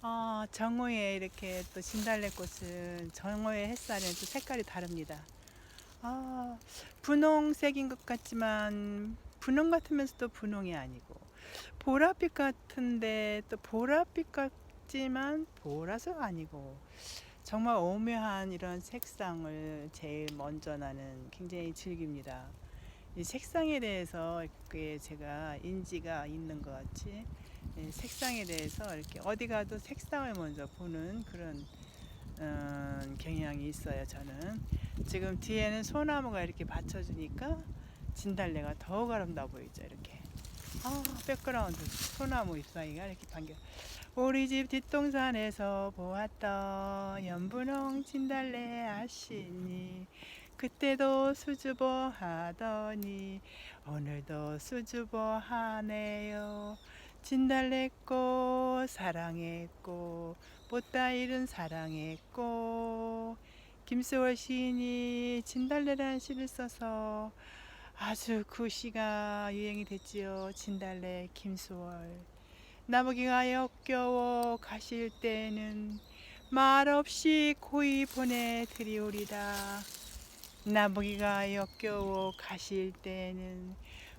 아, 정오에 이렇게 또 진달래꽃은 정오의 햇살은 또 색깔이 다릅니다. 아, 분홍색인 것 같지만 분홍 같으면서도 분홍이 아니고 보랏빛 같은데 또 보랏빛 같지만 보라색 아니고 정말 오묘한 이런 색상을 제일 먼저 나는 굉장히 즐깁니다. 이 색상에 대해서 그게 제가 인지가 있는 것 같이 이 색상에 대해서 이렇게 어디 가도 색상을 먼저 보는 그런 음, 경향이 있어요. 저는 지금 뒤에는 소나무가 이렇게 받쳐주니까 진달래가 더욱 아름다워 보이죠. 이렇게 아 백그라운드 소나무 잎사귀가 이렇게 반겨. 우리 집 뒷동산에서 보았던 연분홍 진달래 아시니 그때도 수줍어 하더니 오늘도 수줍어 하네요. 진달래꽃 사랑했고 꽃다일은 사랑했고 김수월 시인이 진달래라는 시를 써서 아주 그 시가 유행이 됐지요. 진달래 김수월 나무기가 역겨워 가실 때는 말없이 고이 보내드리오리다. 나무기가 역겨워 가실 때는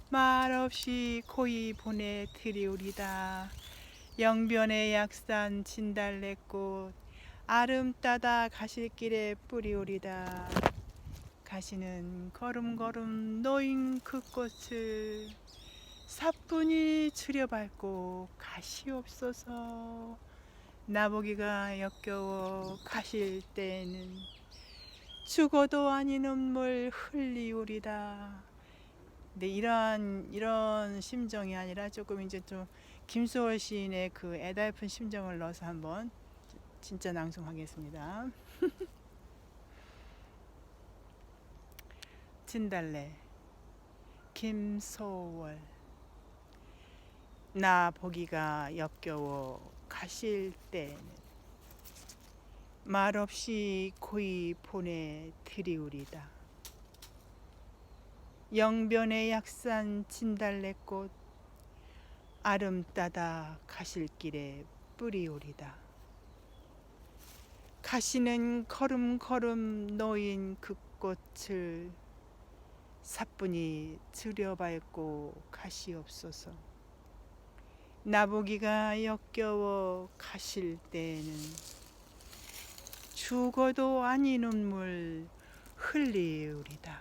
말없이 고이 보내드리오리다. 영변의 약산 진달래꽃 아름 따다 가실 길에 뿌리오리다. 가시는 걸음걸음 놓인 그 꽃을 사뿐히 추려밟고 가시옵소서. 나보기가 역겨워 가실 때는 죽어도 아닌 눈물 흘리오리다. 근데 이런 이런 심정이 아니라 조금 이제 좀 김소월 시인의 그 애달픈 심정을 넣어서 한번 진짜 낭송하겠습니다. 진달래 김소월 나 보기가 역겨워 가실 때는 말없이 고이 보내 드리우리다. 영변의 약산 진달래꽃 아름 따다 가실 길에 뿌리오리다. 가시는 걸음걸음 놓인 그 꽃을 사뿐히 들여밟고 가시옵소서. 나보기가 역겨워 가실 때는 죽어도 아니 눈물 흘리우리다.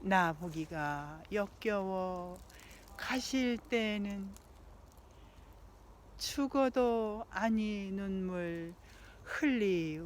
나 보기가 역겨워 가실 때는 죽어도 아니 눈물 흘리